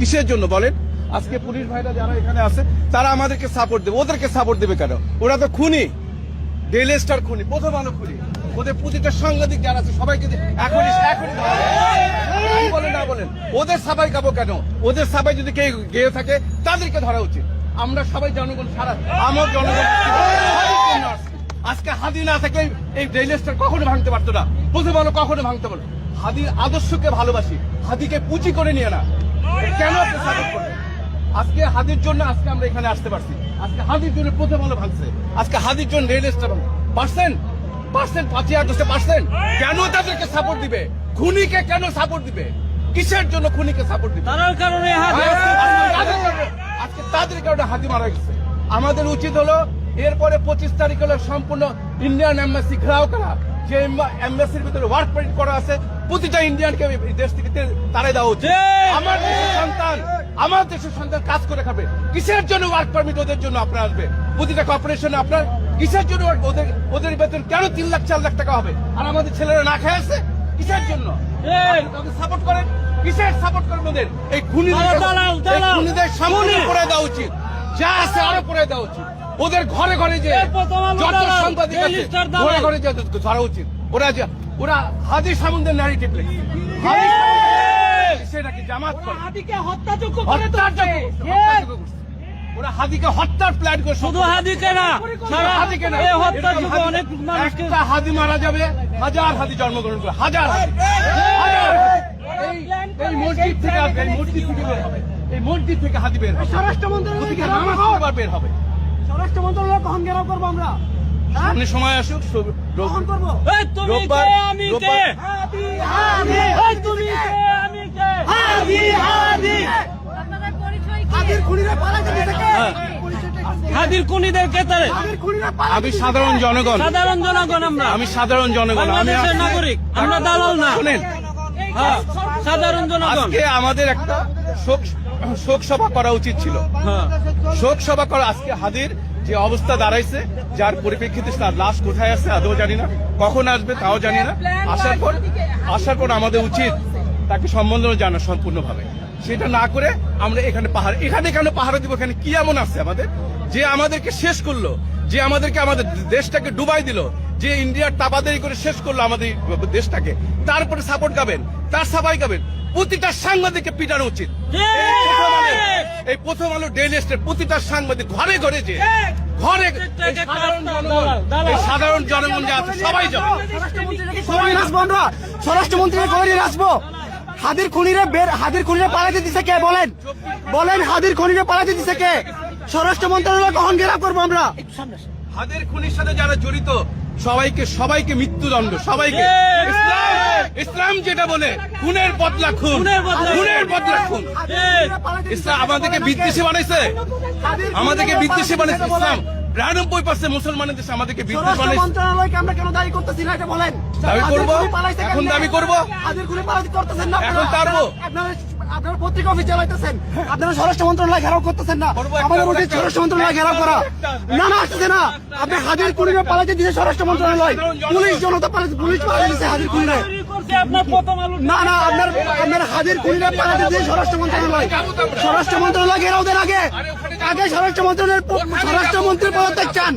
কিসের জন্য বলেন? আজকে পুলিশ ভাইরা যারা এখানে আছে, তারা আমাদেরকে সাপোর্ট দেবে। ওদেরকে সাপোর্ট দেবে কেন? ওরা তো খুনি। ডেইলি স্টার খুনি প্রথম আলো খুনি। ওদের প্রতিটা সাংবাদিক যারা আছে, সবাইকে এখনই এখনই বলেন, না বলেন? ওদের সবাই গাবো কেন? ওদের সবাই যদি কেউ গেয়ে থাকে, তাদেরকে ধরা উচিত। আমরা সবাই জনগণ সারা আমার জনগণ আজকে হাদি না থেকে, এই ডেইলি স্টার কখনো ভাঙতে পারতো না। প্রথম আলো কখনো ভাঙতে পারতো হাদির আদর্শকে ভালোবাসি। হাদিকে পুঁজি করে নিয়ে না। আজকে হাদির জন্য আজকে আমরা এখানে আসতে পারছি। আজকে হাদির জন্য প্রথম আলো ভাঙছে। আজকে হাদির জন্য রেল স্টেশন। পার্সেন্ট পার্সেন্ট পাঁচই আগস্টে পার্সেন্ট কেন তাদেরকে সাপোর্ট দিবে? খুনিকে কেন সাপোর্ট দিবে? কিসের জন্য খুনিকে সাপোর্ট দিবে? তার কারণে আজকে তাদের কারণে- হাতি মারা গেছে। আমাদের উচিত হলো এরপরে পঁচিশ তারিখ হলো সম্পূর্ণ ইন্ডিয়ান এম্বাসি ঘেরাও করা। যে এম্বাসির ভিতরে ওয়ার্ক পারমিট করা আছে প্রতিটা ইন্ডিয়ানকে দেশ থেকে তারাই দেওয়া উচিত। আমার আমার দেশের সন্তান কাজ করে খাবে। কিসের জন্য ওয়ার্ক পারমিট ওদের জন্য আপনার আসবে? প্রতিটা কর্পোরেশনে আপনার কিসের জন্য ওদের ওদের বেতন কেন তিন লাখ চার লাখ টাকা হবে? আর আমাদের ছেলেরা না খেয়ে আছে? কিসের জন্য? সাপোর্ট করেন? কিসের সাপোর্ট করেন ওদের? এই খুনিদের খুনি। করে দেওয়া উচিত। যা আছে আরও করে দেওয়া উচিত। ওদের ঘরে ঘরে যে যত সাংবাদিক আছে। ঘরে ঘরে যে ধরা উচিত। ওরা ওরা হাজির সামন্দের ন্যারেটিভ লেখে। হাদির সামন্দের- সেটা কি জামাত হাদিকে হত্যাযোগ্য করে হত্যার তুলেছে। জন্য- হত্যার জন্য করছে। ওরা হাদিকে হত্যার প্ল্যান করে শুধু হাদিকে না সারা হাদিকে না। এই হত্যার এরকম যুগে হাদি- অনেক মানুষকে একটা হাদি মারা যাবে হাজার হাদি জন্মগ্রহণ করে হাজার হাজার এই- এই মসজিদ থেকে আসবে এই মসজিদ থেকে বের হবে। এই মসজিদ থেকে হাদি বের হবে। স্বরাষ্ট্র মন্ত্রণালয় ওদিকে ঘেরাও নামাজ করব। পড়বার বের হবে। স্বরাষ্ট্র মন্ত্রণালয় কখন ঘেরাও করব আমরা? সামনে সময় আসুক সব- করব? তুমি রোববার- কে? আমি কে আমি কে? হ্যাঁ। আমি সাধারণ জনগণ। সাধারণ জনগণ আমরা। আমি সাধারণ জনগণ। আমি নাগরিক। আমরা দালাল না। শুনেন। হ্যাঁ, সাধারণ জনগণ। আমাদের একটা শোক শোক সভা করা উচিত ছিল। হ্যাঁ। শোক সভা করা আজকে হাদির যে অবস্থা দাঁড়াইছে যার পরিপ্রেক্ষিতে তার লাশ কোথায় আছে আদৌ জানি না। কখন আসবে তাও জানি না। আসার পর আসার পর আমাদের উচিত তাকে সম্বোধন জানা সম্পূর্ণভাবে। সেটা না করে আমরা এখানে পাহাড় এখানে কেন পাহাড় দিব? এখানে কি এমন আছে আমাদের? যে আমাদেরকে শেষ করল যে আমাদেরকে আমাদের দেশটাকে ডুবাই দিল যে ইন্ডিয়ার তাবাদারি করে শেষ করল আমাদের দেশটাকে তারপরে সাপোর্ট গাবেন তার সাবাই গাবেন প্রতিটা সাংবাদিককে পিটানো উচিত। এই প্রথম আলো- ডেইলি স্টেট প্রতিটা সাংবাদিক ঘরে ঘরে যে ঘরে সাধারণ জনগণ যে আছে সবাই যাবে। স্বরাষ্ট্রমন্ত্রীকে আসব। হাদির খুনিরা বের হাদির খুনিরা পালাতে দিছে কে বলেন? বলেন হাদির খুনিরা পালাতে দিছে কে? স্বরাষ্ট্র মন্ত্রণালয় কখন ঘেরাও করব আমরা। হাদের খুনির সাথে যারা জড়িত সবাইকে সবাইকে মৃত্যুদণ্ড সবাইকে। ইসলাম ইসলাম যেটা বলে খুনের বদলা খুন খুনের বদলা খুন। খুনের বদলা খুন। ইসলাম আমাদেরকে বিদ্বেষী বানাইছে। আমাদেরকে বিদ্বেষী বানাইছে ইসলাম। বিরানব্বই পার্সেন্ট মুসলমানের দেশে আমাদেরকে মন্ত্রণালয়কে আমরা কেন দায়ী করতেছি না এটা বলেন? দাবি করব? এখন দাবি করব? করতেছেন না এখন আপনারা। পারব? আপনারা আপনারা পত্রিকা অফিস চালাইতেছেন আপনারা স্বরাষ্ট্র মন্ত্রণালয় ঘেরাও করতেছেন না। আমাদের উচিত স্বরাষ্ট্র মন্ত্রণালয় ঘেরাও করা। না না আসতেছে না। আপনি হাজির খুনিরা পালাইতে দিয়েছে স্বরাষ্ট্র মন্ত্রণালয়। পুলিশ জনতা পুলিশ পালাইতে হাজির খুনিরা। তৈরি আপনার প্রথম আলো না না আপনার আপনার হাজির খুনিরা পালাতে দিয়ে স্বরাষ্ট্র মন্ত্রণালয়। স্বরাষ্ট্র মন্ত্রণালয় দেন আগে। আগে স্বরাষ্ট্র মন্ত্রণালয়ের স্বরাষ্ট্র মন্ত্রী পদত্যাগ চান।